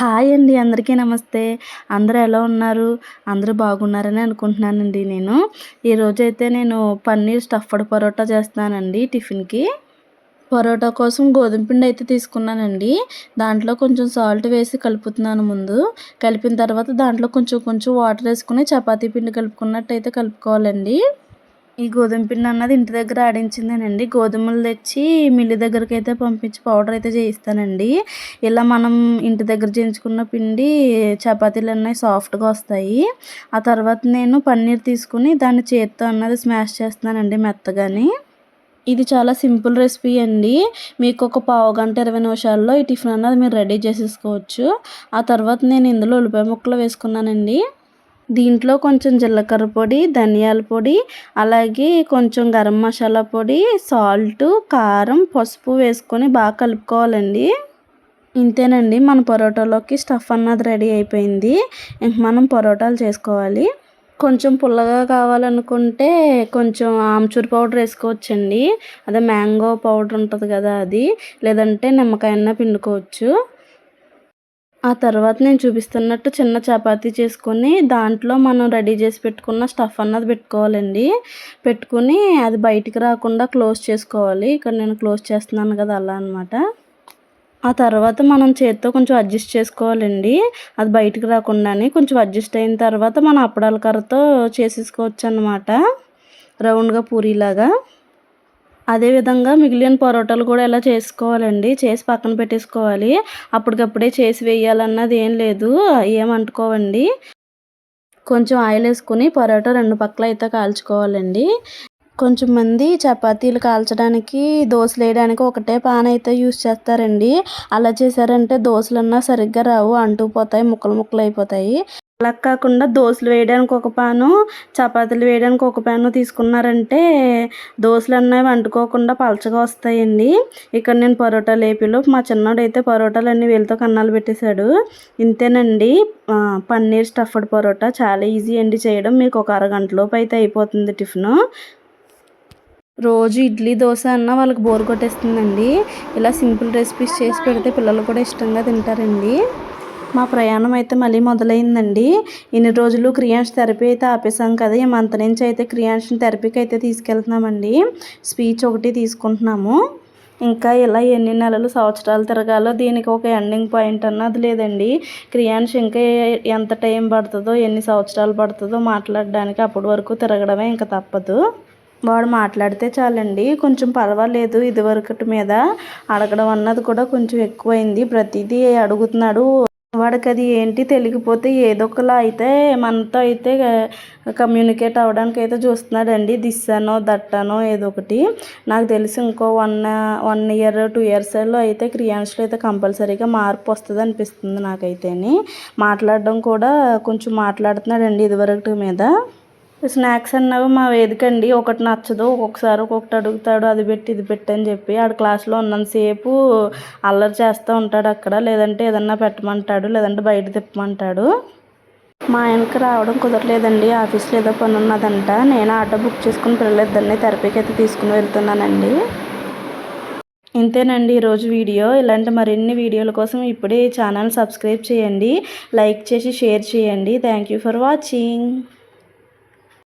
Hi అండి అందరికీ నమస్తే. అందరూ ఎలా ఉన్నారు? అందరూ బాగున్నారని అనుకుంటున్నానండి నేను. ఈరోజు అయితే నేను పన్నీర్ స్టఫ్డ్ పరోటా చేస్తున్నానండి టిఫిన్కి. పరోటా కోసం గోధుమ పిండి అయితే తీసుకున్నానండి. దాంట్లో కొంచెం సాల్ట్ వేసి కలుపుతున్నాను ముందు. కలిపిన తర్వాత దాంట్లో కొంచెం కొంచెం వాటర్ వేసుకుని చపాతీ పిండి కలుపుకున్నట్టు అయితే కలుపుకోవాలండి. ఈ గోధుమ పిండి అన్నది ఇంటి దగ్గర ఆడించిందేనండి. గోధుమలు తెచ్చి మిల్లి దగ్గరికి అయితే పంపించి పౌడర్ అయితే చేయిస్తానండి. ఇలా మనం ఇంటి దగ్గర చేయించుకున్న పిండి చపాతీలు అన్నవి సాఫ్ట్గా వస్తాయి. ఆ తర్వాత నేను పన్నీర్ తీసుకుని దాన్ని చేత్తో అన్నది స్మాష్ చేస్తున్నానండి మెత్తగాని. ఇది చాలా సింపుల్ రెసిపీ అండి. మీకు ఒక పావు గంట ఇరవై నిమిషాల్లో ఈ టిఫిన్ అన్నది మీరు రెడీ చేసేసుకోవచ్చు. ఆ తర్వాత నేను ఇందులో ఉల్లిపాయ ముక్కలు వేసుకున్నానండి. దీంట్లో కొంచెం జీలకర్ర పొడి ధనియాల పొడి అలాగే కొంచెం గరం మసాలా పొడి సాల్ట్ కారం పసుపు వేసుకొని బాగా కలుపుకోవాలండి. ఇంతేనండి మన పరోటాలోకి స్టఫ్ అన్నది రెడీ అయిపోయింది. ఇంక మనం పరోటాలు చేసుకోవాలి. కొంచెం పుల్లగా కావాలనుకుంటే కొంచెం ఆమ్చూర్ పౌడర్ వేసుకోవచ్చండి. అదే మ్యాంగో పౌడర్ ఉంటుంది కదా అది. లేదంటే నిమ్మకాయ పిండుకోవచ్చు. ఆ తర్వాత నేను చూపిస్తున్నట్టు చిన్న చపాతీ చేసుకొని దాంట్లో మనం రెడీ చేసి పెట్టుకున్న స్టఫ్ అన్నది పెట్టుకోవాలండి. పెట్టుకుని అది బయటికి రాకుండా క్లోజ్ చేసుకోవాలి. ఇక్కడ నేను క్లోజ్ చేస్తున్నాను కదా అలా అనమాట ఆ తర్వాత మనం చేత్తో కొంచెం అడ్జస్ట్ చేసుకోవాలండి. అది బయటికి రాకుండానే కొంచెం అడ్జస్ట్ అయిన తర్వాత మనం అప్పడాల కర్రతో చేసేసుకోవచ్చు అనమాట రౌండ్గా పూరీలాగా. అదేవిధంగా మిగిలిన పరోటాలు కూడా ఇలా చేసుకోవాలండి? చేసి పక్కన పెట్టేసుకోవాలి. అప్పటికప్పుడే చేసి వేయాలన్నది ఏం లేదు. ఏమంటుకోవండి కొంచెం ఆయిల్ వేసుకుని పరోటా రెండు పక్కల అయితే కాల్చుకోవాలండి. కొంచెం మంది చపాతీలు కాల్చడానికి దోశలు వేయడానికి ఒకటే పాన్ అయితే యూస్ చేస్తారండి. అలా చేశారంటే దోశలన్నా సరిగ్గా రావు. అంటుకుపోతాయి ముక్కలు ముక్కలు అయిపోతాయి. అలా కాకుండా దోశలు వేయడానికి ఒక పాను చపాతీలు వేయడానికి ఒక పాను తీసుకున్నారంటే దోశలు అన్నవి అంటుకోకుండా పలచగా వస్తాయండి. ఇక్కడ నేను పరోటాలు లేపిలో మా చిన్నోడు అయితే పరోటాలు అన్నీ వీళ్ళతో కన్నాలు పెట్టేశాడు. ఇంతేనండి పన్నీర్ స్టఫ్డ్ పరోటా చాలా ఈజీ అండి చేయడం. మీకు ఒక అరగంటలోపు అయితే అయిపోతుంది టిఫిన్. రోజు ఇడ్లీ దోశ అన్న వాళ్ళకి బోర్ కొట్టేస్తుందండి. ఇలా సింపుల్ రెసిపీస్ చేసి పెడితే పిల్లలు కూడా ఇష్టంగా తింటారండి. మా ప్రయాణం అయితే మళ్ళీ మొదలైందండి. ఇన్ని రోజులు క్రియాన్స్ థెరపీ అయితే ఆపేసాం కదా ఈ మంత్ నుంచి అయితే క్రియాన్స్ థెరపీకి అయితే తీసుకెళ్తున్నామండి. స్పీచ్ ఒకటి తీసుకుంటున్నాము. ఇంకా ఇలా ఎన్ని నెలలు సంవత్సరాలు తిరగాలో దీనికి ఒక ఎండింగ్ పాయింట్ అన్నది లేదండి. క్రియాన్స్ ఇంకా ఎంత టైం పడుతుందో ఎన్ని సంవత్సరాలు పడుతుందో మాట్లాడడానికి అప్పటి వరకు తిరగడమే ఇంకా తప్పదు. వాడు మాట్లాడితే చాలండి కొంచెం పర్వాలేదు ఇదివరకటి మీద అడగడం అన్నది కూడా కొంచెం ఎక్కువైంది. ప్రతిదీ అడుగుతున్నాడు వాడికి అది ఏంటి తెలియకపోతే ఏదో ఒకలా అయితే మనతో అయితే కమ్యూనికేట్ అవ్వడానికి అయితే చూస్తున్నాడండి. దిస్ అనో దట్ అనో ఏదో ఒకటి. నాకు తెలిసి ఇంకో వన్ వన్ ఇయర్ టూ ఇయర్స్లో అయితే క్రియాన్స్లో అయితే కంపల్సరీగా మార్పు వస్తుంది అనిపిస్తుంది నాకైతేని. మాట్లాడడం కూడా కొంచెం మాట్లాడుతున్నాడండి ఇదివరకు మీద. స్నాక్స్ అన్నవి మా వేదిక అండి. ఒకటి నచ్చదు ఒక్కొక్కసారి ఒక్కొక్కటి అడుగుతాడు అది పెట్టి ఇది పెట్టి అని చెప్పి ఆడ క్లాస్లో ఉన్నంతసేపు అల్లరి చేస్తూ ఉంటాడు అక్కడ. లేదంటే ఏదన్నా పెట్టమంటాడు లేదంటే బయట తిప్పమంటాడు. మా ఆయనకి రావడం కుదరలేదండి. ఆఫీస్లో ఏదో పని ఉన్నదంట. నేను ఆటో బుక్ చేసుకుని పిల్లలిద్దరిని థెరపీకి అయితే తీసుకుని వెళ్తున్నానండి. ఇంతేనండి ఈరోజు వీడియో. ఇలాంటి మరిన్ని వీడియోల కోసం ఇప్పుడే ఛానల్ సబ్స్క్రైబ్ చేయండి. లైక్ చేసి షేర్ చేయండి. Thank you for watching